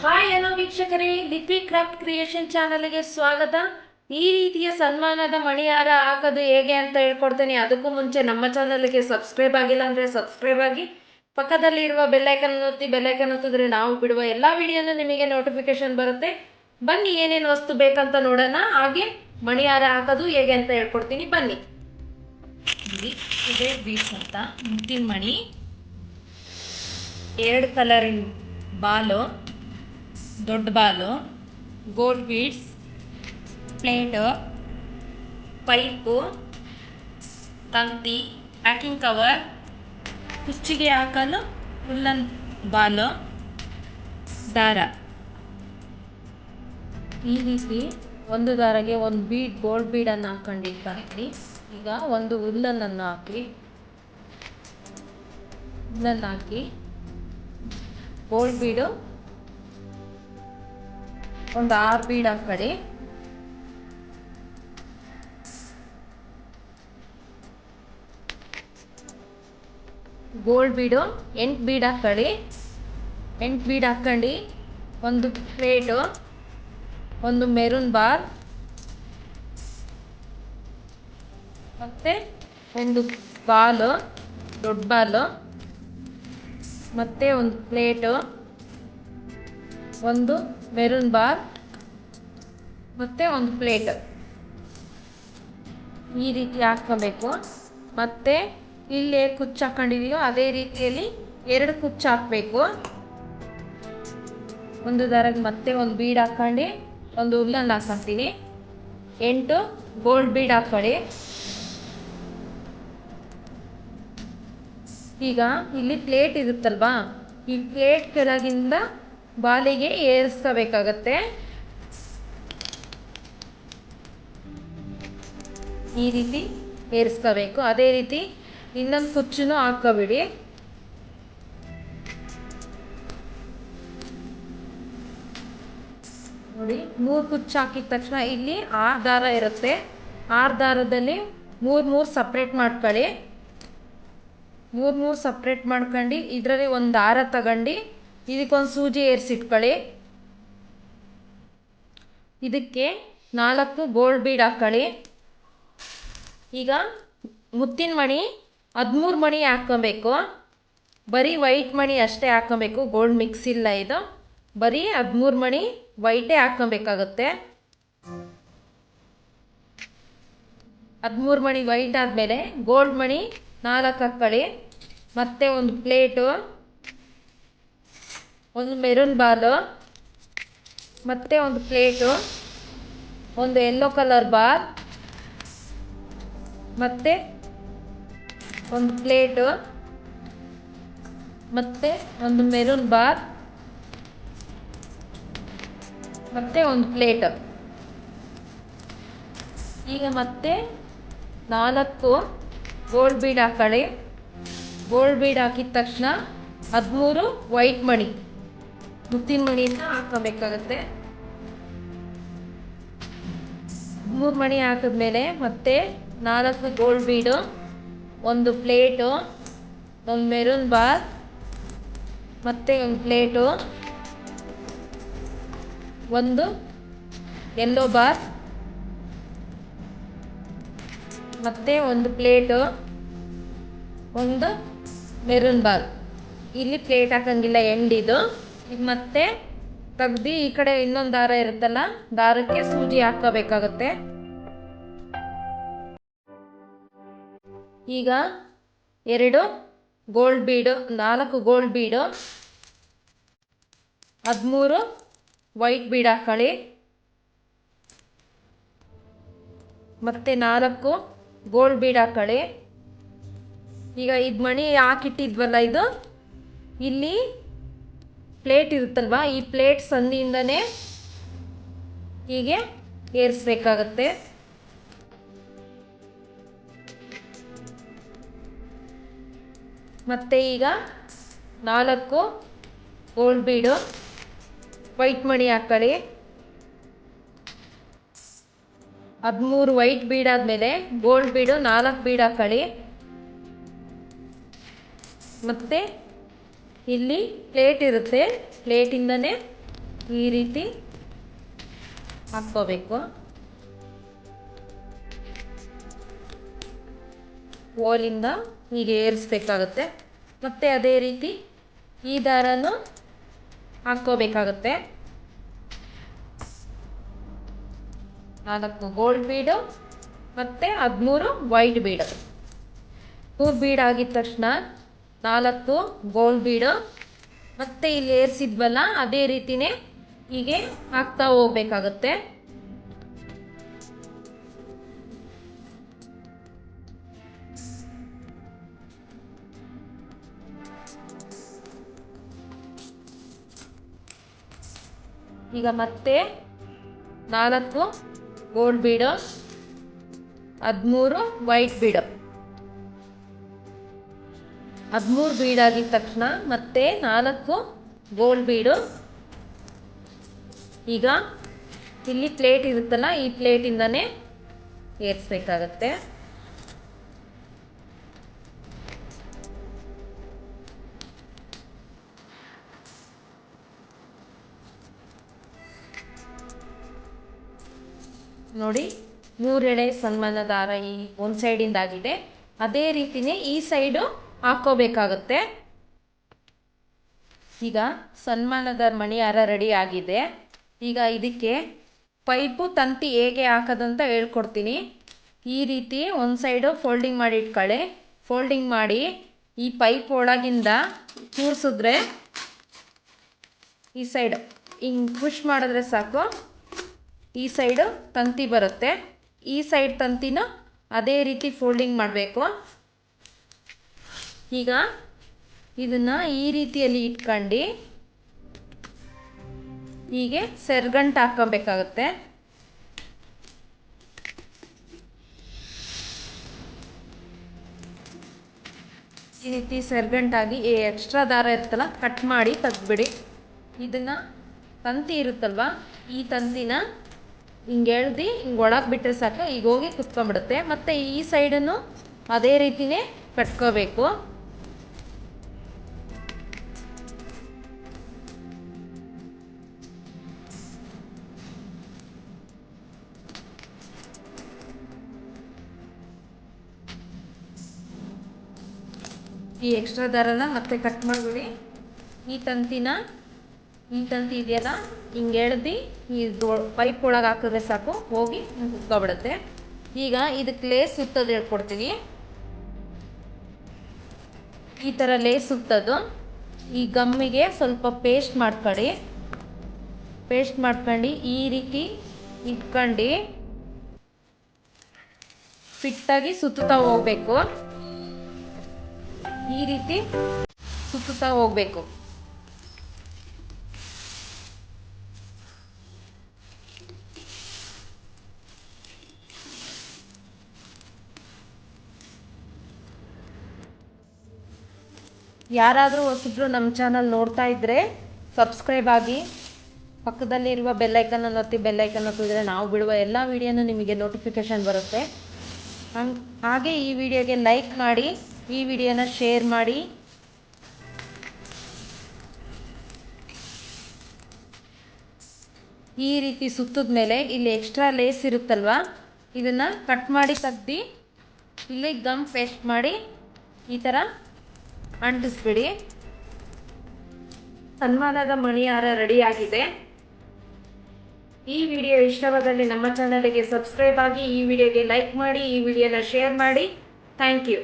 Hi hello ವೀಕ್ಷಕರೇ ಲಿಪಿ craft creation ಚಾನಲ್ಗೆ ಸ್ವಾಗತ. ಈ ರೀತಿಯ ಸನ್ಮಾನದ ಮಣಿಹಾರ ಹಾಕೋದು ಹೇಗೆ ಅಂತ ಹೇಳ್ಕೊಡ್ತೀನಿ. ಅದಕ್ಕೂ ಮುಂಚೆ ನಮ್ಮ ಚಾನಲ್ಗೆ ಸಬ್ಸ್ಕ್ರೈಬ್ ಆಗಿಲ್ಲ ಅಂದರೆ ಸಬ್ಸ್ಕ್ರೈಬ್ ಆಗಿ, ಪಕ್ಕದಲ್ಲಿರುವ ಬೆಲ್ಲೈಕನ್ ಒತ್ತಿ ಬೆಲ್ಲೈಕನ್ ಒತ್ತಿದ್ರೆ ನಾವು ಬಿಡುವ ಎಲ್ಲ ವಿಡಿಯೋನು ನಿಮಗೆ ನೋಟಿಫಿಕೇಶನ್ ಬರುತ್ತೆ. ಬನ್ನಿ, ಏನೇನು ವಸ್ತು ಬೇಕಂತ ನೋಡೋಣ. ಹಾಗೆ ಮಣಿಹಾರ ಹಾಕೋದು ಹೇಗೆ ಅಂತ ಹೇಳ್ಕೊಡ್ತೀನಿ. ಬನ್ನಿ. ಇದೇ ಬೀಸ್ ಅಂತ. ಮುತ್ತಿನ ಮಣಿ. ಎರಡು ಕಲರಿನ ಬಾಲು. ದೊಡ್ಡ ball gold beads plate pipe, ತಂತಿ ಪ್ಯಾಕಿಂಗ್ ಕವರ್ ಕುಚ್ಚಿಗೆ ಹಾಕಲು ಉಲ್ಲನ್ ಬಾಲು, ದಾರ. ಈ ರೀತಿ ಒಂದು ದಾರಗೆ ಒಂದು ಬೀಡ್ ಗೋಲ್ಡ್ ಬೀಡನ್ನು ಹಾಕೊಂಡಿರ್ತಾರೆ ಈಗ ಒಂದು ಉಲ್ಲನ್ನು ಹಾಕಿ ಉಲ್ಲನ್ನು ಹಾಕಿ ಗೋಲ್ಡ್ ಬೀಡು ಒಂದು ಆರು ಬೀಡ್ ಹಾಕೊಳ್ಳಿ ಗೋಲ್ಡ್ ಬೀಡು, ಎಂಟು ಬೀಡ್ ಹಾಕೊಳ್ಳಿ ಎಂಟು ಬೀಡ್ ಹಾಕ್ಕೊಂಡು, ಒಂದು ಪ್ಲೇಟು, ಒಂದು ಮೆರೂನ್ ಬಾರ್, ಮತ್ತು ಒಂದು ಬಾಲು, ದೊಡ್ಡ ಬಾಲು, ಮತ್ತು ಒಂದು ಪ್ಲೇಟು, ಒಂದು ಮೆರೂನ್ ಬಾರ್ ಮತ್ತು ಒಂದು ಪ್ಲೇಟ್. ಈ ರೀತಿ ಹಾಕ್ಕೋಬೇಕು. ಮತ್ತು ಇಲ್ಲಿ ಕುಚ್ಚು ಹಾಕೊಂಡಿದೆಯೋ ಅದೇ ರೀತಿಯಲ್ಲಿ ಎರಡು ಕುಚ್ಚು ಹಾಕಬೇಕು. ಒಂದು ದಾರಕ್ಕೆ ಮತ್ತೆ ಒಂದು ಬೀಡ್ ಹಾಕ್ಕೊಂಡು ಒಂದು ಹುಲ್ಲನ್ನು ಹಾಕ್ಕೊಂತೀನಿ ಎಂಟು ಗೋಲ್ಡ್ ಬೀಡ್ ಹಾಕ್ಕೊಳ್ಳಿ. ಈಗ ಇಲ್ಲಿ ಪ್ಲೇಟ್ ಇರುತ್ತಲ್ವಾ? ಈ ಪ್ಲೇಟ್ ಕೆಳಗಿಂದ ಬಾಲಿಗೆ ಏರಿಸ್ಕೋಬೇಕಾಗತ್ತೆ. ಈ ರೀತಿ ಏರಿಸ್ಕೋಬೇಕು. ಅದೇ ರೀತಿ ಇನ್ನೊಂದು ಕುಚ್ಚನ್ನು ಹಾಕ್ಕೋಬಿಡಿ. ನೋಡಿ, ಮೂರು ಕುಚ್ಚು ಹಾಕಿದ ತಕ್ಷಣ ಇಲ್ಲಿ ಆರು ದಾರ ಇರುತ್ತೆ. ಆರು ದಾರದಲ್ಲಿ ಮೂರು ಮೂರು ಸಪ್ರೇಟ್ ಮಾಡ್ಕೊಳ್ಳಿ. ಮೂರು ಮೂರು ಸಪ್ರೇಟ್ ಮಾಡ್ಕೊಂಡು ಇದರಲ್ಲಿ ಒಂದು ದಾರ ತಗೊಂಡು ಇದಕ್ಕೊಂದು ಸೂಜಿ ಏರಿಸಿಟ್ಕೊಳ್ಳಿ. ಇದಕ್ಕೆ ನಾಲ್ಕು ಗೋಲ್ಡ್ ಬೀಡ್ ಹಾಕ್ಕೊಳ್ಳಿ ಈಗ ಮುತ್ತಿನ ಮಣಿ ಹದಿಮೂರು ಮಣಿ ಹಾಕ್ಕೊಬೇಕು. ಬರೀ ವೈಟ್ ಮಣಿ ಅಷ್ಟೇ ಹಾಕ್ಕೊಬೇಕು. ಗೋಲ್ಡ್ ಮಿಕ್ಸ್ ಇಲ್ಲ ಇದು. ಬರೀ ಹದಿಮೂರು ಮಣಿ ವೈಟೇ ಹಾಕ್ಕೊಬೇಕಾಗುತ್ತೆ. ಹದಿಮೂರು ಮಣಿ ವೈಟ್ ಆದಮೇಲೆ ಗೋಲ್ಡ್ ಮಣಿ ನಾಲ್ಕು ಹಾಕ್ಕೊಳ್ಳಿ. ಮತ್ತು ಒಂದು ಪ್ಲೇಟು, ಒಂದು ಮೆರೂನ್ ಬಾಲು, ಮತ್ತು ಒಂದು ಪ್ಲೇಟು, ಒಂದು ಯೆಲ್ಲೋ ಕಲರ್ ಬಾರ್ ಮತ್ತು ಒಂದು ಪ್ಲೇಟು, ಮತ್ತು ಒಂದು ಮೆರೂನ್ ಬಾರ್, ಮತ್ತು ಒಂದು ಪ್ಲೇಟ್. ಈಗ ಮತ್ತೆ ನಾಲ್ಕು ಗೋಲ್ಡ್ ಬೀಡ್ ಹಾಕೊಳ್ಳಿ. ಗೋಲ್ಡ್ ಬೀಡ್ ಹಾಕಿದ ತಕ್ಷಣ ಹದಿಮೂರು ವೈಟ್ ಮಣಿ. ಮುತ್ತಿನ ಮಣಿಯಿಂದ ಹಾಕೋಬೇಕಾಗತ್ತೆ ಹದಿಮೂರು ಮಣಿ ಹಾಕಿದ್ಮೇಲೆ ಮತ್ತೆ ನಾಲ್ಕು ಗೋಲ್ಡ್ ಬೀಡು ಒಂದು ಪ್ಲೇಟು ಒಂದು ಮೆರೂನ್ ಬಾರ್ ಮತ್ತು ಒಂದು ಪ್ಲೇಟು ಒಂದು ಎಲ್ಲೋ ಬಾರ್ ಮತ್ತು ಒಂದು ಪ್ಲೇಟು ಒಂದು ಮೆರೂನ್ ಬಾರ್ ಇಲ್ಲಿ ಪ್ಲೇಟ್ ಹಾಕಂಗಿಲ್ಲ ಎಂಡಿದು ಮತ್ತೆ ತೆಗ್ದು ಈ ಕಡೆ ಇನ್ನೊಂದು ದಾರ ಇರುತ್ತಲ್ಲ, ದಾರಕ್ಕೆ ಸೂಜಿ ಹಾಕೋಬೇಕಾಗತ್ತೆ. ಈಗ ಎರಡು ಗೋಲ್ಡ್ ಬೀಡು ನಾಲ್ಕು ಗೋಲ್ಡ್ ಬೀಡು ಹದಿಮೂರು ವೈಟ್ ಬೀಡ್ ಹಾಕೊಳ್ಳಿ. ಮತ್ತು ನಾಲ್ಕು ಗೋಲ್ಡ್ ಬೀಡ್ ಹಾಕೊಳ್ಳಿ. ಈಗ ಇದು ಮಣಿ ಹಾಕಿಟ್ಟಿದ್ವಲ್ಲ ಇದು? ಇಲ್ಲಿ ಪ್ಲೇಟ್ ಇರುತ್ತಲ್ವ? ಈ ಪ್ಲೇಟ್ ಸಂದಿಯಿಂದನೇ ಹೀಗೆ ಏರಿಸ್ಬೇಕಾಗತ್ತೆ. ಮತ್ತು ಈಗ ನಾಲ್ಕು ಗೋಲ್ಡ್ ಬೀಡು ವೈಟ್ ಮಣಿ ಹಾಕ್ಕೊಳ್ಳಿ ಹದಿಮೂರು ವೈಟ್ ಬೀಡ್ ಆದಮೇಲೆ ಗೋಲ್ಡ್ ಬೀಡು ನಾಲ್ಕು ಬೀಡ್ ಹಾಕೊಳ್ಳಿ ಮತ್ತು ಇಲ್ಲಿ ಪ್ಲೇಟ್ ಇರುತ್ತೆ. ಪ್ಲೇಟಿಂದನೇ ಈ ರೀತಿ ಹಾಕ್ಕೋಬೇಕು. ಓಲಿಂದ ಹೀಗೆ ಏರಿಸ್ಬೇಕಾಗುತ್ತೆ. ಮತ್ತು ಅದೇ ರೀತಿ ಈ ದಾರನೂ ಹಾಕ್ಕೋಬೇಕಾಗುತ್ತೆ. ನಾಲ್ಕು ಗೋಲ್ಡ್ ಬೀಡು ಮತ್ತು ಹದಿಮೂರು ವೈಟ್ ಬೀಡು ಮೂರು ಬೀಡ್ ಆಗಿದ ತಕ್ಷಣ ನಾಲ್ಕು ಗೋಲ್ಡ್ ಬೀಡು ಮತ್ತು ಇಲ್ಲಿ ಏರಿಸಿದ್ವಲ್ಲ, ಅದೇ ರೀತಿಯೇ ಹೀಗೆ ಹಾಕ್ತಾ ಹೋಗ್ಬೇಕಾಗತ್ತೆ. ಈಗ ಮತ್ತೆ ನಾಲ್ಕು ಗೋಲ್ಡ್ ಬೀಡು ಹದಿಮೂರು ವೈಟ್ ಬೀಡು ಹದಿಮೂರು ಬೀಡ್ ಆಗಿದ ತಕ್ಷಣ ಮತ್ತೆ ನಾಲ್ಕು ಗೋಲ್ಡ್ ಬೀಡು ಈಗ ಇಲ್ಲಿ ಪ್ಲೇಟ್ ಇರುತ್ತಲ್ಲ, ಈ ಪ್ಲೇಟಿಂದನೇ ಏರಿಸ್ಬೇಕಾಗತ್ತೆ. ನೋಡಿ, ಮೂರೆಳೆ ಸನ್ಮಾನ ದಾರ ಈ ಒಂದು ಸೈಡಿಂದಾಗಿದೆ. ಅದೇ ರೀತಿಯೇ ಈ ಸೈಡು ಹಾಕ್ಕೋಬೇಕಾಗುತ್ತೆ ಈಗ ಸನ್ಮಾನದ ಮಣಿಹಾರ ರೆಡಿ ಆಗಿದೆ. ಈಗ ಇದಕ್ಕೆ ಪೈಪು ತಂತಿ ಹೇಗೆ ಹಾಕೋದಂತ ಹೇಳ್ಕೊಡ್ತೀನಿ. ಈ ರೀತಿ ಒಂದು ಸೈಡು ಫೋಲ್ಡಿಂಗ್ ಮಾಡಿ ಇಟ್ಕೊಳ್ಳಿ ಫೋಲ್ಡಿಂಗ್ ಮಾಡಿ ಈ ಪೈಪ್ ಒಳಗಿಂದ ಕೂರಿಸಿದ್ರೆ ಈ ಸೈಡ್ ಹಿಂಗೆ ಪುಷ್ ಮಾಡಿದ್ರೆ ಸಾಕು. ಈ ಸೈಡು ತಂತಿ ಬರುತ್ತೆ. ಈ ಸೈಡ್ ತಂತಿನ ಅದೇ ರೀತಿ ಫೋಲ್ಡಿಂಗ್ ಮಾಡಬೇಕು. ಈಗ ಇದನ್ನು ಈ ರೀತಿಯಲ್ಲಿ ಇಟ್ಕೊಂಡು ಹೀಗೆ ಸೆರ್ಗಂಟು ಹಾಕೋಬೇಕಾಗತ್ತೆ ಈ ರೀತಿ ಸೆರ್ಗಂಟಾಗಿ ಈ ಎಕ್ಸ್ಟ್ರಾ ದಾರ ಇರುತ್ತಲ್ಲ ಕಟ್ ಮಾಡಿ ತೆಗ್ದುಬಿಡಿ. ಇದನ್ನು ತಂತಿ ಇರುತ್ತಲ್ವ, ಈ ತಂತಿನ ಹಿಂಗೆ ಎಳ್ದು ಹಿಂಗೆ ಒಳಗೆ ಬಿಟ್ಟರೆ ಸಾಕು, ಈಗ ಹೋಗಿ ಕುತ್ಕೊಂಡ್ಬಿಡುತ್ತೆ. ಮತ್ತು ಈ ಸೈಡನ್ನು ಅದೇ ರೀತಿನೇ ಕಟ್ಕೋಬೇಕು. ಈ ಎಕ್ಸ್ಟ್ರಾ ದಾರನ ಮತ್ತೆ ಕಟ್ ಮಾಡ್ಬಿಡಿ ಈ ತಂತಿನ ಈ ಇದೆಯಲ್ಲ ಹಿಂಗೆ ಎಳ್ದು ಈ ಪೈಪ್ ಒಳಗೆ ಹಾಕಿದ್ರೆ ಸಾಕು, ಹೋಗಿ ಬಿಡುತ್ತೆ ಈಗ ಇದಕ್ಕೆ ಲೇಸ್ ಸುತ್ತೋದು ಹೇಳ್ಕೊಡ್ತೀನಿ ಈ ಥರ ಲೇಸ್ ಸುತ್ತೋದು. ಈ ಗಮ್ಮಿಗೆ ಸ್ವಲ್ಪ ಪೇಸ್ಟ್ ಮಾಡ್ಕೊಳ್ಳಿ ಪೇಸ್ಟ್ ಮಾಡ್ಕೊಂಡು ಈ ರೀತಿ ಇಟ್ಕೊಂಡು ಫಿಟ್ಟಾಗಿ ಸುತ್ತುತ್ತಾ ಹೋಗ್ಬೇಕು. ಈ ರೀತಿ ಸುತ್ತುತ್ತಾ ಹೋಗ್ಬೇಕು. ಯಾರಾದರೂ ಹೊಸಬ್ರು ನಮ್ಮ ಚಾನಲ್ ನೋಡ್ತಾ ಇದ್ದರೆ ಸಬ್ಸ್ಕ್ರೈಬ್ ಆಗಿ ಪಕ್ಕದಲ್ಲಿರುವ ಬೆಲ್ಲೈಕನ್ನ ಒತ್ತಿ ಬೆಲ್ಲೈಕನ್ ಒತ್ತಿದ್ರೆ ನಾವು ಬಿಡುವ ಎಲ್ಲ ವೀಡಿಯೋನು ನಿಮಗೆ ನೋಟಿಫಿಕೇಷನ್ ಬರುತ್ತೆ. ಹಂಗೆ, ಹಾಗೆ ಈ ವಿಡಿಯೋಗೆ ಲೈಕ್ ಮಾಡಿ, ಈ ವಿಡಿಯೋನ ಶೇರ್ ಮಾಡಿ. ಈ ರೀತಿ ಸುತ್ತದ ಮೇಲೆ ಇಲ್ಲಿ ಎಕ್ಸ್ಟ್ರಾ ಲೇಸ್ ಇರುತ್ತಲ್ವ? ಇದನ್ನು ಕಟ್ ಮಾಡಿ ತೆಗ್ದು, ಇಲ್ಲಿ ಗಮ್ ಪೇಸ್ಟ್ ಮಾಡಿ, ಈ ಥರ ಅಂಟಿಸ್ಬಿಡಿ ಸನ್ಮಾನದ ಮಣಿಹಾರ ರೆಡಿಯಾಗಿದೆ. ಈ ವಿಡಿಯೋ ಇಷ್ಟವಾದಲ್ಲಿ ನಮ್ಮ ಚಾನಲ್ಗೆ ಸಬ್ಸ್ಕ್ರೈಬ್ ಆಗಿ ಈ ವಿಡಿಯೋಗೆ ಲೈಕ್ ಮಾಡಿ, ಈ ವಿಡಿಯೋನ ಶೇರ್ ಮಾಡಿ. Thank you